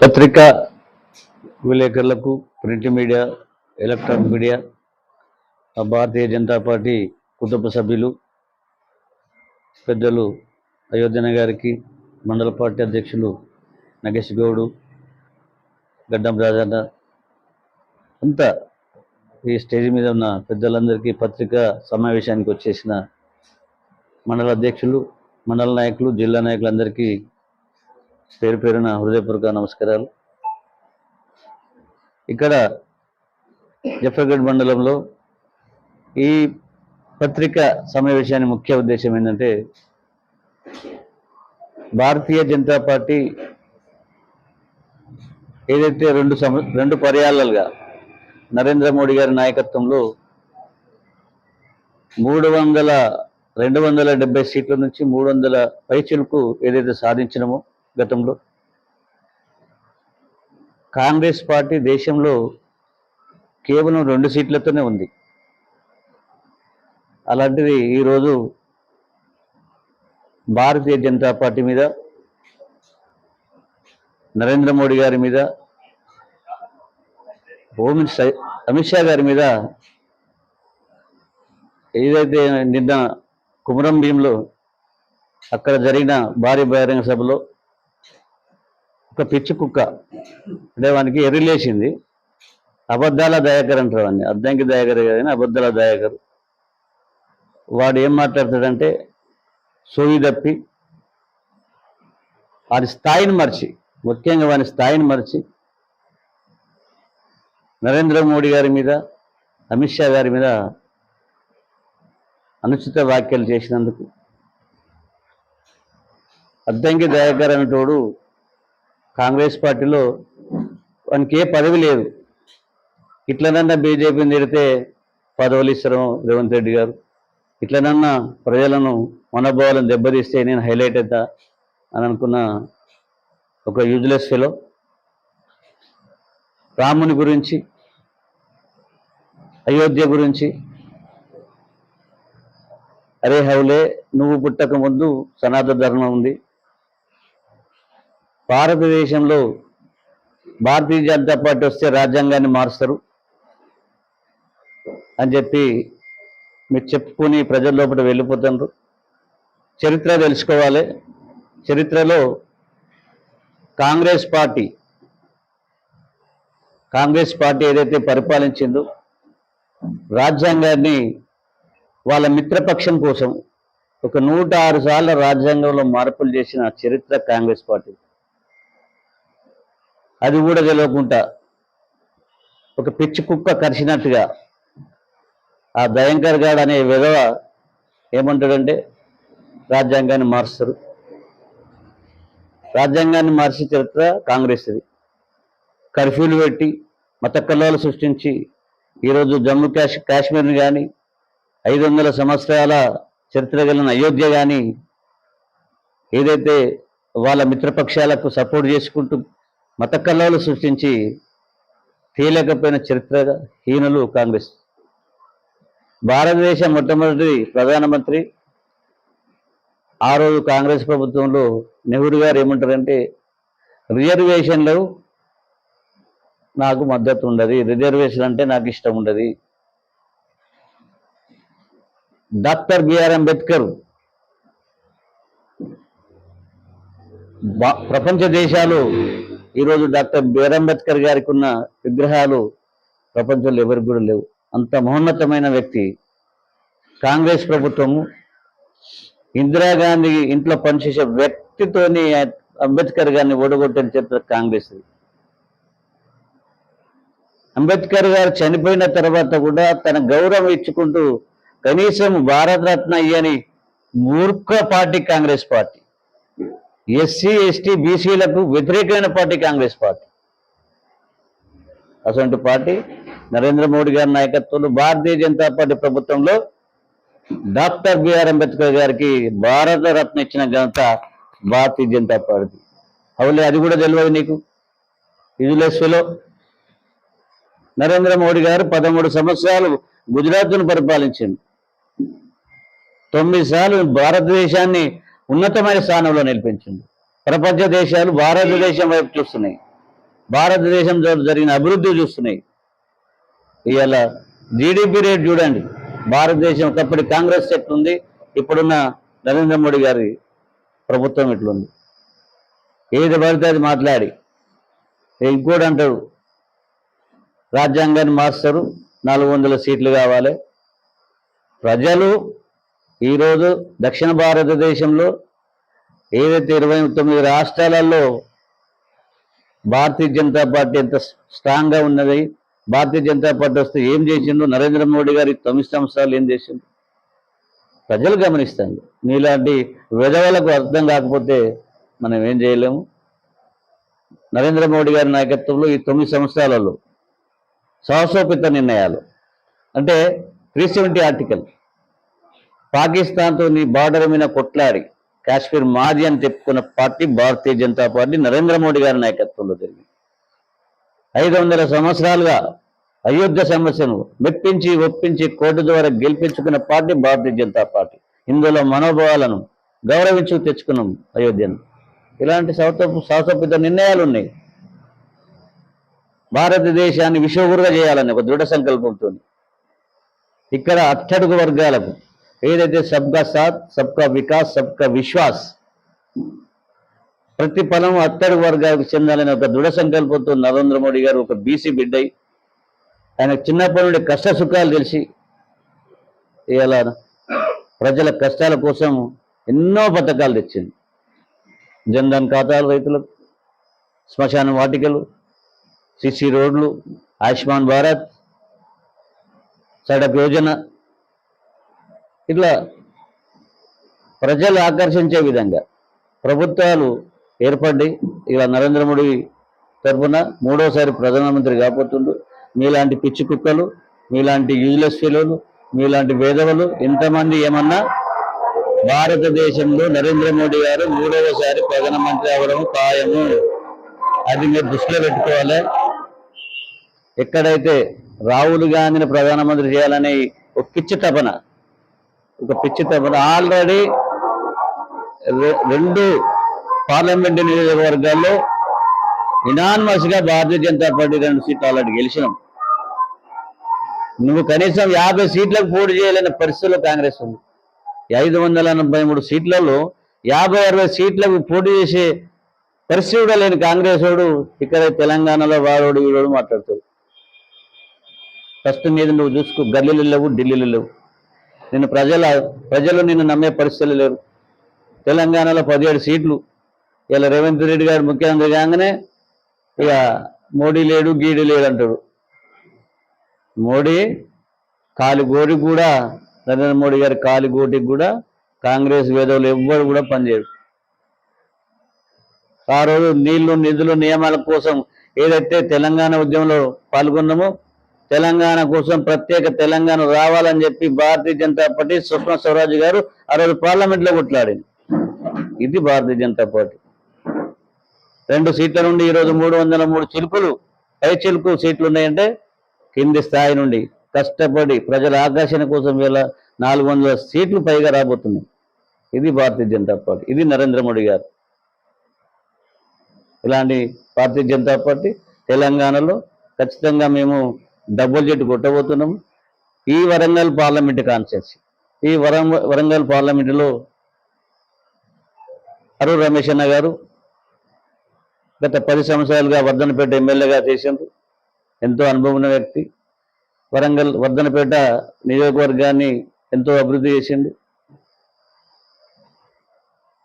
పత్రికా విలేకరులకు print media electronic media Bharatiya Janata party కుటుంబ సభ్యులు పెద్దలు అయోధ్యన గారికి మండల పార్టీ అధ్యక్షులు నగేష్ గౌడు గడ్డం రాజన్న అంతా ఈ స్టేజ్ మీద ఉన్న పెద్దలందరికీ పత్రికా సమావేశానికి వచ్చేసిన మండల అధ్యక్షులు మండల నాయకులు జిల్లా నాయకులందరికీ పేరు పేరున హృదయపూర్వక నమస్కారాలు. ఇక్కడ జఫర్గఢ్ మండలంలో ఈ పత్రిక సమావేశాన్ని ముఖ్య ఉద్దేశం ఏంటంటే భారతీయ జనతా పార్టీ ఏదైతే రెండు సమ రెండు పర్యాలలుగా నరేంద్ర మోడీ గారి నాయకత్వంలో మూడు వందల రెండు వందల డెబ్బై సీట్ల నుంచి మూడు వందల పైచిలకు ఏదైతే సాధించినమో గతంలో. కాంగ్రెస్ పార్టీ దేశంలో కేవలం రెండు సీట్లతోనే ఉంది. అలాంటిది ఈరోజు భారతీయ జనతా పార్టీ మీద నరేంద్ర మోడీ గారి మీద హోమ్ అమిత్ షా గారి మీద ఏదైతే నిన్న కుమరం భీంలో అక్కడ జరిగిన భారీ బహిరంగ సభలో ఒక పిచ్చి కుక్క. అంటే వానికి ఎర్రిలేసింది. అబద్ధాల దయాకర్ అంటారు వాడిని అద్దంకి దయాకర్ కానీ అబద్ధాల దయాకర్. వాడు ఏం మాట్లాడతాడంటే సోవి తప్పి వాడి స్థాయిని మర్చి ముఖ్యంగా వాని స్థాయిని మర్చి నరేంద్ర మోడీ గారి మీద అమిత్ షా గారి మీద అనుచిత వ్యాఖ్యలు చేసినందుకు అద్దంకి దయాకర్ అనేటోడు కాంగ్రెస్ పార్టీలో వానికి ఏ పదవి లేదు. ఇట్లనన్నా బీజేపీని తిడితే పదవులు ఇస్తారు రేవంత్ రెడ్డి గారు. ఇట్లనన్నా ప్రజలను మనోభావాలను దెబ్బతీస్తే నేను హైలైట్ అవుతా అని అనుకున్న ఒక యూజ్లెస్ ఫెలో రాముని గురించి అయోధ్య గురించి అరే హౌలే నువ్వు పుట్టక ముందు సనాతన ధర్మం ఉంది. భారతదేశంలో భారతీయ జనతా పార్టీ వస్తే రాజ్యాంగాన్ని మారుస్తారు అని చెప్పి మీరు చెప్పుకుని ప్రజల లోపల వెళ్ళిపోతున్నారు చరిత్ర తెలుసుకోవాలి. చరిత్రలో కాంగ్రెస్ పార్టీ కాంగ్రెస్ పార్టీ ఏదైతే పరిపాలించిందో రాజ్యాంగాన్ని వాళ్ళ మిత్రపక్షం కోసం ఒక నూట ఆరు సార్లు రాజ్యాంగంలో మార్పులు చేసిన చరిత్ర కాంగ్రెస్ పార్టీ. అది కూడా తెలియకుండా ఒక పిచ్చి కుక్క కరిచినట్టుగా ఆ భయంకర్ గాడ్ అనే విధవ ఏమంటాడంటే రాజ్యాంగాన్ని మారుస్తారు. రాజ్యాంగాన్ని మార్చి చరిత్ర కాంగ్రెస్ది. కర్ఫ్యూలు పెట్టి మత కల్లాలు సృష్టించి ఈరోజు జమ్మూ కాశ్ కాశ్మీర్ని కానీ ఐదు వందల సంవత్సరాల చరిత్ర కలిగిన అయోధ్య కానీ ఏదైతే వాళ్ళ మిత్రపక్షాలకు సపోర్ట్ చేసుకుంటూ మత కల్లాలు సృష్టించి తీయలేకపోయిన చరిత్ర హీనులు కాంగ్రెస్. భారతదేశ మొట్టమొదటి ప్రధానమంత్రి. ఆ రోజు కాంగ్రెస్ ప్రభుత్వంలో నెహ్రూ గారు ఏమంటారంటే రిజర్వేషన్లు నాకు మద్దతు ఉండదు. రిజర్వేషన్ అంటే నాకు ఇష్టం ఉండదు. డాక్టర్ బిఆర్ అంబేద్కర్ ప్రపంచ దేశాలు ఈరోజు డాక్టర్ బీర్ అంబేద్కర్ గారికి ఉన్న విగ్రహాలు ప్రపంచంలో ఎవరికి కూడా లేవు. అంత మహోన్నతమైన వ్యక్తి. కాంగ్రెస్ ప్రభుత్వము ఇందిరాగాంధీ ఇంట్లో పనిచేసే వ్యక్తితోని అంబేద్కర్ గారిని ఓడగొట్టని చెప్పిన కాంగ్రెస్. అంబేద్కర్ గారు చనిపోయిన తర్వాత కూడా తన గౌరవం ఇచ్చుకుంటూ కనీసం భారతరత్న అయ్యని మూర్ఖ party Congress party. SC ST బీసీలకు వ్యతిరేకమైన పార్టీ కాంగ్రెస్ పార్టీ. అటువంటి పార్టీ నరేంద్ర మోడీ గారి నాయకత్వంలో భారతీయ జనతా పార్టీ ప్రభుత్వంలో డాక్టర్ బిఆర్ అంబేద్కర్ గారికి భారత రత్న ఇచ్చిన ఘనత భారతీయ జనతా పార్టీ. అవులే అది కూడా తెలియదు నీకు? ఇజులెస్లో నరేంద్ర మోడీ గారు పదమూడు సంవత్సరాలు గుజరాత్ను పరిపాలించింది తొమ్మిది సార్లు భారతదేశాన్ని ఉన్నతమైన స్థానంలో నిలిపించింది. ప్రపంచ దేశాలు భారతదేశం వైపు చూస్తున్నాయి. భారతదేశం జరిగిన అభివృద్ధి చూస్తున్నాయి. ఇవాళ జీడిపి రేట్ చూడండి. భారతదేశం ఒకప్పటి కాంగ్రెస్ ఎట్లుంది ఇప్పుడున్న నరేంద్ర మోడీ గారి ప్రభుత్వం ఎట్లుంది ఏది పడితే అది మాట్లాడి. ఇంకోటి అంటాడు రాజ్యాంగాన్ని మారుస్తారు. నాలుగు వందల సీట్లు కావాలి. ప్రజలు ఈరోజు దక్షిణ భారతదేశంలో ఏదైతే ఇరవై తొమ్మిది రాష్ట్రాలలో భారతీయ జనతా పార్టీ ఎంత స్ట్రాంగ్గా ఉన్నది భారతీయ జనతా పార్టీ వస్తే ఏం చేసిండు నరేంద్ర మోడీ గారి తొమ్మిది సంవత్సరాలు ఏం చేసిండు? ప్రజలు గమనిస్తాను మీలాంటి విధవలకు అర్థం కాకపోతే మనం ఏం చేయలేము. నరేంద్ర మోడీ గారి నాయకత్వంలో ఈ తొమ్మిది సంవత్సరాలలో సాహసోపిత నిర్ణయాలు. అంటే త్రీ సెవెంటీ ఆర్టికల్ పాకిస్తాన్తో నీ బార్డర్ మీద కొట్లాడి కాశ్మీర్ మాది అని చెప్పుకున్న పార్టీ భారతీయ జనతా పార్టీ నరేంద్ర మోడీ గారి నాయకత్వంలో జరిగింది. ఐదు వందల సంవత్సరాలుగా అయోధ్య సమస్యను మెప్పించి ఒప్పించి కోర్టు ద్వారా గెలిపించుకున్న పార్టీ భారతీయ జనతా పార్టీ. ఇందులో మనోభావాలను గౌరవించు తెచ్చుకున్నాం అయోధ్యను. ఇలాంటి సౌత సాహసోపిత నిర్ణయాలు ఉన్నాయి భారతదేశాన్ని విశ్వగురుగా చేయాలని ఒక దృఢ సంకల్పంతో ఇక్కడ అట్టడుగు వర్గాలకు ఏదైతే సబ్కా సాత్ సబ్కా వికాస్ సబ్కా విశ్వాస్ ప్రతి ఫలం అత్తడి వర్గాలకు చెందాలని ఒక దృఢ సంకల్పంతో నరేంద్ర మోడీ గారు ఒక బీసీ బిడ్డై ఆయన చిన్నప్పటి నుండి కష్ట సుఖాలు తెలిసి ఇలా ప్రజల కష్టాల కోసం ఎన్నో పథకాలు తెచ్చింది. జన్ధన్ ఖాతాలు రైతులకు శ్మశాన వాటికలు సిసి రోడ్లు ఆయుష్మాన్ భారత్ సడక్ యోజన ఇట్లా ప్రజలు ఆకర్షించే విధంగా ప్రభుత్వాలు ఏర్పడి ఇలా నరేంద్ర మోడీ తరఫున మూడోసారి ప్రధానమంత్రి కాబోతుండు. మీలాంటి పిచ్చి కుక్కలు మీలాంటి యూజ్లెస్ ఫెలోలు మీలాంటి వేదవలు ఇంతమంది ఏమన్నా భారతదేశంలో నరేంద్ర మోడీ గారు మూడవసారి ప్రధానమంత్రి అవడం ఖాయము. అది మీరు దృష్టిలో పెట్టుకోవాలి. ఎక్కడైతే రాహుల్ గాంధీని ప్రధానమంత్రి చేయాలనే ఒక పిచ్చి తపన ఒక పిచ్చి తపన ఆల్రెడీ రెండు పార్లమెంట్ నియోజకవర్గాల్లో ఇనాన్మస్గా భారతీయ జనతా పార్టీ రెండు సీట్లు ఆల్రెడీ గెలిచినాం. నువ్వు కనీసం యాభై సీట్లకు పోటీ చేయలేని పరిస్థితుల్లో కాంగ్రెస్ ఉంది. ఐదు వందల ఎనభై మూడు సీట్లలో యాభై అరవై సీట్లకు పోటీ చేసే పరిస్థితి కూడా లేని కాంగ్రెస్ వాడు ఇక్కడ తెలంగాణలో వాడోడు వీడోడు మాట్లాడుతాడు. ఫస్ట్ మీద నువ్వు చూసుకో గల్లీలు లేవు ఢిల్లీలు లేవు. నిన్ను ప్రజల ప్రజలు నిన్ను నమ్మే పరిస్థితులు లేరు తెలంగాణలో పదిహేడు సీట్లు. ఇలా రేవంత్ రెడ్డి గారు ముఖ్యమంత్రి కాగానే ఇక మోడీ లేడు గీడి లేడు అంటాడు మోడీ కాలిగోడి కూడా నరేంద్ర మోడీ గారి కాలిగోటికి కూడా కాంగ్రెస్ వేదవులు ఎవ్వరు కూడా పనిచేయరు. ఆ రోజు నీళ్ళు నిధులు నియమాల కోసం ఏదైతే తెలంగాణ ఉద్యమంలో పాల్గొన్నామో తెలంగాణ కోసం ప్రత్యేక తెలంగాణ రావాలని చెప్పి భారతీయ జనతా పార్టీ సుష్మా స్వరాజ్ గారు ఆ రోజు పార్లమెంట్లో కొట్లాడింది. ఇది భారతీయ జనతా పార్టీ. రెండు సీట్ల నుండి ఈరోజు మూడు వందల మూడు చిలుకులు పై చిలుకు సీట్లు ఉన్నాయంటే కింది స్థాయి నుండి కష్టపడి ప్రజల ఆకర్షణ కోసం వీళ్ళ నాలుగు వందల సీట్లు పైగా రాబోతున్నాయి. ఇది భారతీయ జనతా పార్టీ. ఇది నరేంద్ర మోడీ గారు. ఇలాంటి భారతీయ జనతా పార్టీ తెలంగాణలో ఖచ్చితంగా మేము డబుల్ జెట్ కొట్టబోతున్నాము ఈ వరంగల్ పార్లమెంట్ కాన్స్టెన్సీ ఈ వరం వరంగల్ పార్లమెంటులో అరు రమేష్ అన్న గారు గత పది సంవత్సరాలుగా వర్ధనపేట ఎమ్మెల్యేగా చేసిండ్రు. ఎంతో అనుభవం ఉన్న వ్యక్తి. వరంగల్ వర్ధనపేట నియోజకవర్గాన్ని ఎంతో అభివృద్ధి చేసిండు.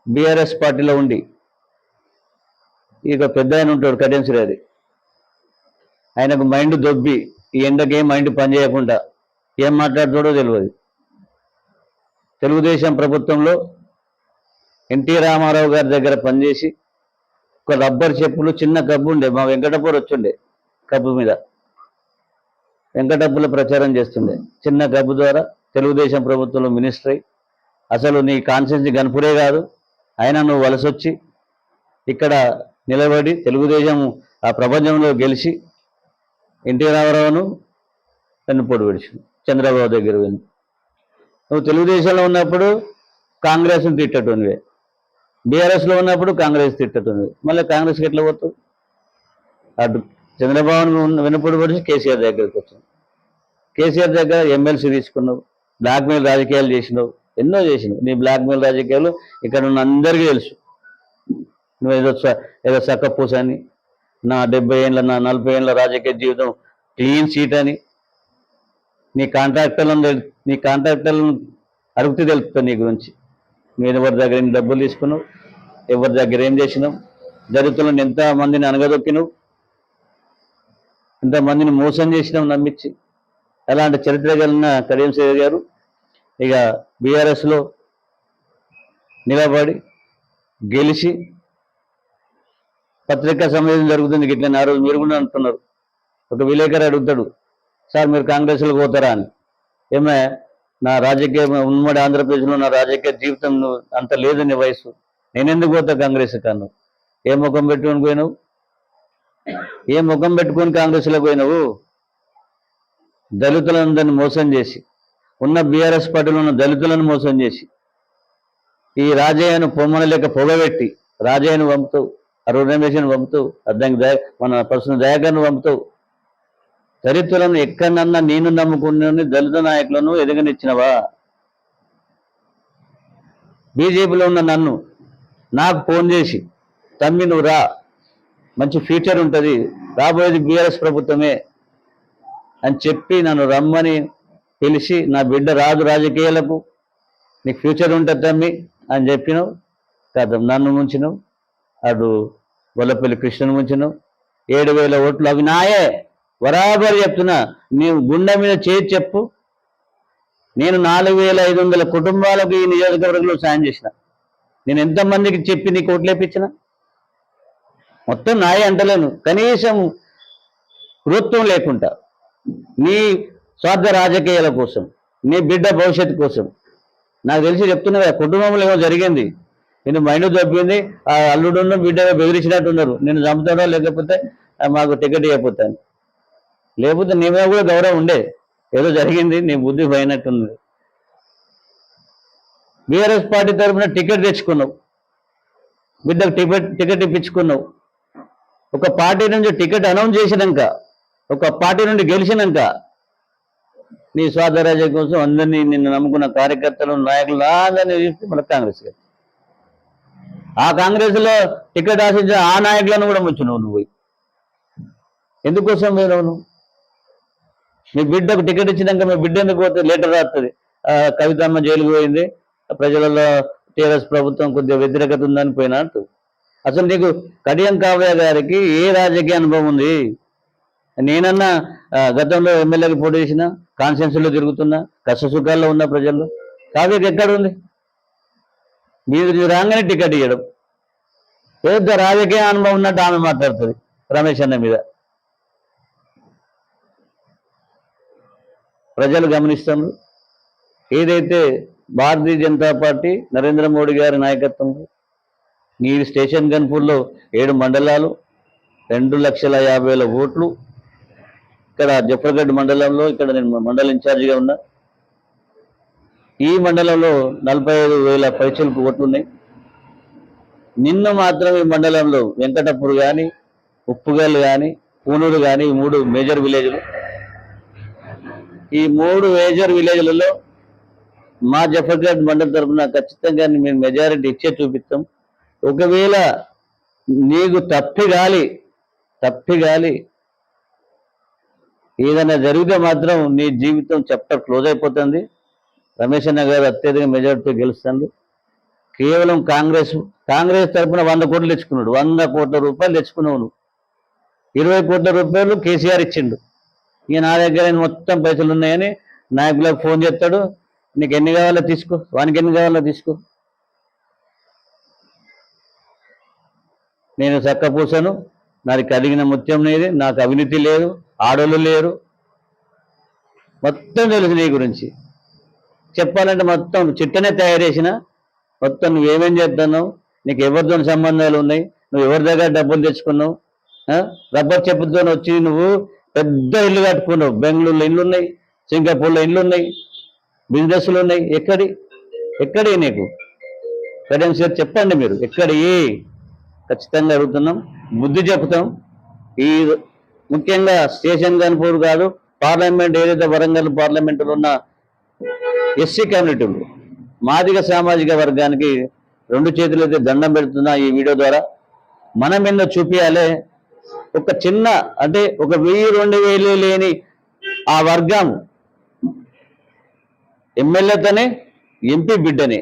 బీఆర్ఎస్ పార్టీలో ఉండి ఇక పెద్ద ఆయన ఉంటాడు కటెన్సరీ ఆయనకు మైండ్ దొబ్బి ఈ ఎండకి ఏం మైండ్ పనిచేయకుండా ఏం మాట్లాడుతాడో తెలియదు తెలుగుదేశం ప్రభుత్వంలో ఎన్టీ రామారావు గారి దగ్గర పనిచేసి ఒక రబ్బర్ చెప్పులు చిన్న కబ్బు ఉండే మా వెంకటపూర్ వచ్చుండే కబ్బు మీద. వెంకటప్పుల ప్రచారం చేస్తుండే. చిన్న కబ్బు ద్వారా తెలుగుదేశం ప్రభుత్వంలో మినిస్టర్ అసలు నీ కాన్సెన్స్ గన్పురే కాదు అయినా నువ్వు వలసొచ్చి ఇక్కడ నిలబడి తెలుగుదేశం ఆ ప్రపంచంలో గెలిచి ఎన్టీ రామారావును వెన్నుపోటు విడిచి చంద్రబాబు దగ్గర వెళ్ళి నువ్వు తెలుగుదేశంలో ఉన్నప్పుడు కాంగ్రెస్ని తిట్టటునివే. బీఆర్ఎస్లో ఉన్నప్పుడు కాంగ్రెస్ తిట్టటుంది మళ్ళీ కాంగ్రెస్కి ఎట్లా పోతావు? అటు చంద్రబాబు వినపడి పడి కేసీఆర్ దగ్గరికి వచ్చాను కేసీఆర్ దగ్గర ఎమ్మెల్సీ తీసుకున్నావు. బ్లాక్మెయిల్ రాజకీయాలు చేసినావు. ఎన్నో చేసినావు. నీ బ్లాక్మెయిల్ రాజకీయాలు ఇక్కడ ఉన్న అందరికీ తెలుసు. నువ్వు ఏదో ఏదో చక్క పూస అని నా డెబ్బై ఏళ్ళ నా నలభై ఏళ్ళ రాజకీయ జీవితం క్లీన్ సీట్ అని నీ కాంట్రాక్టర్లను నీ కాంట్రాక్టర్లను అడుగుతూ తెలుపుతాను నీ గురించి. మీరు ఎవరి దగ్గర ఎన్ని డబ్బులు తీసుకున్నావు ఎవరి దగ్గర ఏం చేసినావు దళితులను ఎంత మందిని అనగదొక్కినావు ఎంతమందిని మోసం చేసినావు నమ్మించి. అలాంటి చరిత్ర కలిగిన కడియం గారు ఇక బీఆర్ఎస్లో నిలబడి గెలిచి పత్రికా సమావేశం జరుగుతుంది ఇట్లా ఆ రోజు మీరు కూడా అంటున్నారు. ఒక విలేకరు అడుగుతాడు సార్ మీరు కాంగ్రెస్లో పోతారా? అని. ఏమే నా రాజకీయ ఉమ్మడి ఆంధ్రప్రదేశ్లో నా రాజకీయ జీవితం అంత లేదని వయసు. నేనెందుకు పోతా కాంగ్రెస్ కాను ఏ ముఖం పెట్టుకొని పోయినావు? ఏ ముఖం పెట్టుకొని కాంగ్రెస్లో పోయినావు? దళితులందరిని మోసం చేసి ఉన్న బీఆర్ఎస్ పార్టీలో ఉన్న దళితులను మోసం చేసి ఈ రాజయ్యను పొమ్మన లేక పొగబెట్టి రాజయ్యను పంపుతావు అరుణ్ రమేష్ని పంపుతావు అర్థంకి దయ మన పర్సనల్ దయాకర్ను పంపుతావు చరిత్రలను ఎక్కడన్నా నేను నమ్ముకున్న దళిత నాయకులను ఎదగనిచ్చినవా? బీజేపీలో ఉన్న నన్ను నాకు ఫోన్ చేసి తమ్మి నువ్వు రా. మంచి ఫ్యూచర్ ఉంటుంది. రాబోయేది బీఆర్ఎస్ ప్రభుత్వమే. అని చెప్పి నన్ను రమ్మని పిలిచి నా బిడ్డ రాదు రాజకీయాలకు. నీకు ఫ్యూచర్ ఉంటుంది తమ్మి. అని చెప్పినావు. కాదు నన్ను ముంచినావు. అటు గొల్లపల్లి కృష్ణను ముంచినావు ఏడు వేల ఓట్లు అవి నాయే. బరాబర్ చెప్తున్నా నీవు గుండె మీద చేసి చెప్పు. నేను నాలుగు వేల ఐదు వందల కుటుంబాలకు ఈ నియోజకవర్గంలో సాయం చేసిన. నేను ఎంతమందికి చెప్పి నీకు ఓట్లు వేపించిన? మొత్తం నాయే అంటలేను. కనీసం వృత్తం లేకుండా నీ స్వార్థ రాజకీయాల కోసం నీ బిడ్డ భవిష్యత్తు కోసం. నాకు తెలిసి చెప్తున్నా కదా, కుటుంబంలో ఏమో జరిగింది. నేను మైండ్ తప్పింది ఆ అల్లుడున్న బిడ్డ బెదిరించినట్టున్నారు. నేను చంపుతాడో లేకపోతే మాకు టికెట్ ఇవ్వకపోతాను లేకపోతే నీ మీద కూడా గౌరవం ఉండే ఏదో జరిగింది నీ బుద్ధి పోయినట్టున్నది. బీఆర్ఎస్ పార్టీ తరఫున టికెట్ తెచ్చుకున్నావు. బిడ్డకు టికెట్ టికెట్ ఇప్పించుకున్నావు. ఒక పార్టీ నుంచి టికెట్ అనౌన్స్ చేసినాక ఒక పార్టీ నుండి గెలిచినాక నీ స్వార్థరాజ్యం కోసం అందరినీ నిన్ను నమ్ముకున్న కార్యకర్తలు నాయకులు అందరినీ చూస్తే మన కాంగ్రెస్ గారు. ఆ కాంగ్రెస్లో టికెట్ ఆశించిన ఆ నాయకులను కూడా ముంచున్నావు నువ్వు పోయి. ఎందుకోసం పోయినావు నువ్వు? మీ బిడ్డకు టికెట్ ఇచ్చినాక మీ బిడ్డ ఎందుకు పోతే లెటర్ రాస్తుంది కవితమ్మ జైలుకు పోయింది. ప్రజలలో టీఆర్ఎస్ ప్రభుత్వం కొద్దిగా వ్యతిరేకత ఉందని పోయినా అసలు నీకు కడియం కావ్య గారికి ఏ రాజకీయ అనుభవం ఉంది? నేనన్నా గతంలో ఎమ్మెల్యేకి పోటీ చేసిన కాన్స్టిట్యూన్సీలో తిరుగుతున్నా కష్ట సుఖాల్లో ఉన్న ప్రజల్లో. కావ్యకి ఎక్కడ ఉంది? మీరు రాగానే టికెట్ ఇవ్వడం పెద్ద రాజకీయ అనుభవం ఉన్నట్టు ఆమె మాట్లాడుతుంది రమేష్ అన్న మీద. ప్రజలు గమనిస్తున్నారు ఏదైతే భారతీయ జనతా పార్టీ నరేంద్ర మోడీ గారి నాయకత్వంలో ఈ స్టేషన్ గన్పూర్లో ఏడు మండలాలు రెండు లక్షల యాభై వేల ఓట్లు ఇక్కడ జఫర్గఢ్ మండలంలో ఇక్కడ నేను మండల ఇన్ఛార్జిగా ఉన్నా. ఈ మండలంలో నలభై ఐదు వేల పైసలు ఓట్లు ఉన్నాయి నిన్న మాత్రం ఈ మండలంలో వెంకటపూర్ కానీ ఉప్పుగల్ కానీ పూనూరు కానీ ఈ మూడు మేజర్ విలేజ్లు. ఈ మూడు మేజర్ విలేజ్లలో మా జఫర్గఢ్ మండలం తరఫున ఖచ్చితంగా మేము మెజారిటీ ఇచ్చే చూపిస్తాం. ఒకవేళ నీకు తప్పి గాలి తప్పి గాలి ఏదైనా జరిగితే మాత్రం నీ జీవితం చాప్టర్ క్లోజ్ అయిపోతుంది. రమేష్ అన్న గారు అత్యధిక మెజార్టీతో గెలుస్తాడు. కేవలం కాంగ్రెస్ కాంగ్రెస్ తరఫున వంద కోట్లు తెచ్చుకున్నాడు. వంద కోట్ల రూపాయలు తెచ్చుకున్నావు నువ్వు ఇరవై కోట్ల రూపాయలు కేసీఆర్ ఇచ్చిండు. ఇక నా దగ్గర మొత్తం పైసలు ఉన్నాయని నాయకులకు ఫోన్ చేస్తాడు. నీకు ఎన్ని కావాలో తీసుకో. వానికి ఎన్ని కావాలో తీసుకో. నేను చక్క పూసాను. నాకు కలిగిన ముత్యం లేదు నాకు అవినీతి లేదు. ఆడోళ్ళు లేరు. మొత్తం తెలుసు నీ గురించి. చెప్పాలంటే మొత్తం చిట్టనే తయారు చేసిన మొత్తం నువ్వేమేం చేస్తున్నావు నీకు ఎవరితో సంబంధాలు ఉన్నాయి నువ్వు ఎవరి దగ్గర డబ్బులు తెచ్చుకున్నావు రబ్బర్ చెప్పుతో వచ్చి నువ్వు పెద్ద ఇల్లు కట్టుకున్నావు. బెంగళూరులో ఇల్లు ఉన్నాయి సింగపూర్లో ఇల్లు ఉన్నాయి బిజినెస్లు ఉన్నాయి. ఎక్కడి? ఎక్కడి నీకు? కరెన్సీ చెప్పండి మీరు ఎక్కడి? ఖచ్చితంగా అడుగుతున్నాం. బుద్ధి చెప్తాం. ఈ ముఖ్యంగా స్టేషన్ గన్పూర్ కాదు పార్లమెంట్ ఏదైతే వరంగల్ పార్లమెంటులో ఉన్న ఎస్సీ కమ్యూనిటీలు మాదిగ సామాజిక వర్గానికి రెండు చేతులు అయితే దండం పెడుతున్నా ఈ వీడియో ద్వారా. మనం ఎన్నో చూపించాలి ఒక చిన్న అంటే ఒక వెయ్యి రెండు వేలు లేని ఆ వర్గం ఎమ్మెల్యేతోనే ఎంపీ బిడ్డని.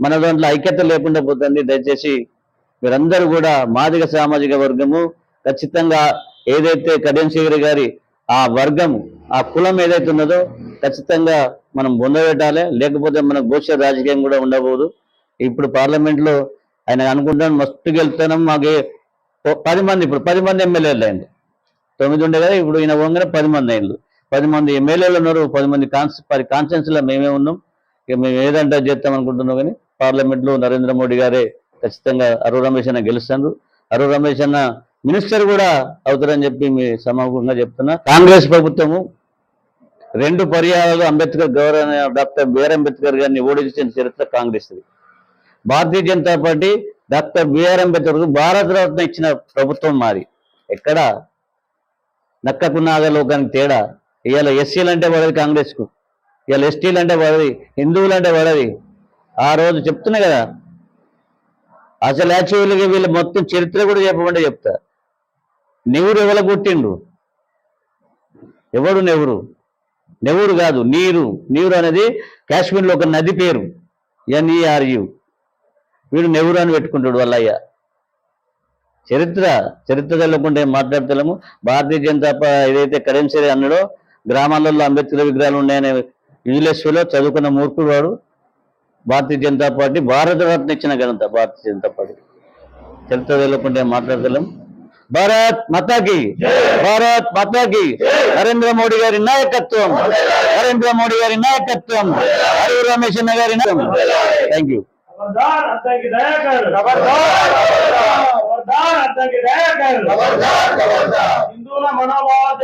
మన దాంట్లో ఐక్యత లేకుండా పోతుంది. దయచేసి మీరందరూ కూడా మాదిగ సామాజిక వర్గము ఖచ్చితంగా ఏదైతే కడెన్శేఖర్ గారి ఆ వర్గం ఆ కులం ఏదైతే ఉన్నదో ఖచ్చితంగా మనం బొందబెట్టాలి. లేకపోతే మన గోచర రాజకీయం కూడా ఉండబోదు. ఇప్పుడు పార్లమెంట్లో ఆయన అనుకుంటాను మస్తు గెలుస్తాను మాకు పది మంది ఇప్పుడు పది మంది ఎమ్మెల్యేలు అయింది తొమ్మిది ఉండే కదా ఇప్పుడు ఈయన పోగానే పది మంది అయింది పది మంది ఎమ్మెల్యేలు ఉన్నారు పది మంది కాన్స్ పది కాన్స్టిట్యూన్స్లో మేమే ఉన్నాం. ఇక మేము ఏదంటే చేస్తాం అనుకుంటున్నాం కానీ పార్లమెంట్లో నరేంద్ర మోడీ గారే ఖచ్చితంగా అరు రమేష్ అన్న గెలుస్తారు అరు రమేష్ అన్న మినిస్టర్ కూడా అవుతారని చెప్పి మీ సమూహంగా చెప్తున్నా. కాంగ్రెస్ ప్రభుత్వము రెండు పర్యాయాలు అంబేద్కర్ గౌరవ డాక్టర్ బిఆర్ అంబేద్కర్ గారిని ఓడించిన చరిత్ర Congress Bharatiya Janata Party doctor B R Ambedkar Bharat Ratna ఇచ్చిన ప్రభుత్వం మారి ఎక్కడ? నక్కకు నాగలోకానికి తేడా. ఇవాళ ఎస్సీలు అంటే పడది కాంగ్రెస్కు ఇవాళ ఎస్టీలు అంటే పడది హిందువులు అంటే పడది. ఆ రోజు చెప్తున్నా కదా. అసలు యాక్చువల్గా వీళ్ళు మొత్తం చరిత్ర కూడా చెప్పమంటే చెప్తా. నెవరు ఎవరు కొట్టిండు ఎవడు నెహ్రూ? నెహ్రూ కాదు నీరు. నీరు అనేది కాశ్మీర్లో ఒక నది పేరు. ఎన్ఈఆర్యు వీడు నెహ్రూ అని పెట్టుకుంటాడు వల్లయ్య. చరిత్ర చరిత్ర తెలవకుండా మాట్లాడతలము. భారతీయ జనతా పా- ఏదైతే కరెన్సీ అన్నాడో గ్రామాలలో అంబేద్కర్ విగ్రహాలు ఉన్నాయనే యూనివర్సిటీలో చదువుకున్న మూర్ఖుడు వాడు. భారతీయ జనతా పార్టీ భారతరత్న ఇచ్చిన ఘనత భారతీయ జనతా పార్టీ. చరిత్ర తెలవకుండా ఏం మాట్లాడతలేము. भारत माता की। भारत माता की। नरेंद्र मोदी गारी नायकत्व। नरेंद्र मोदी गारी नायकत्व। अरुण रमेश गारी थैंक यू मनोभाव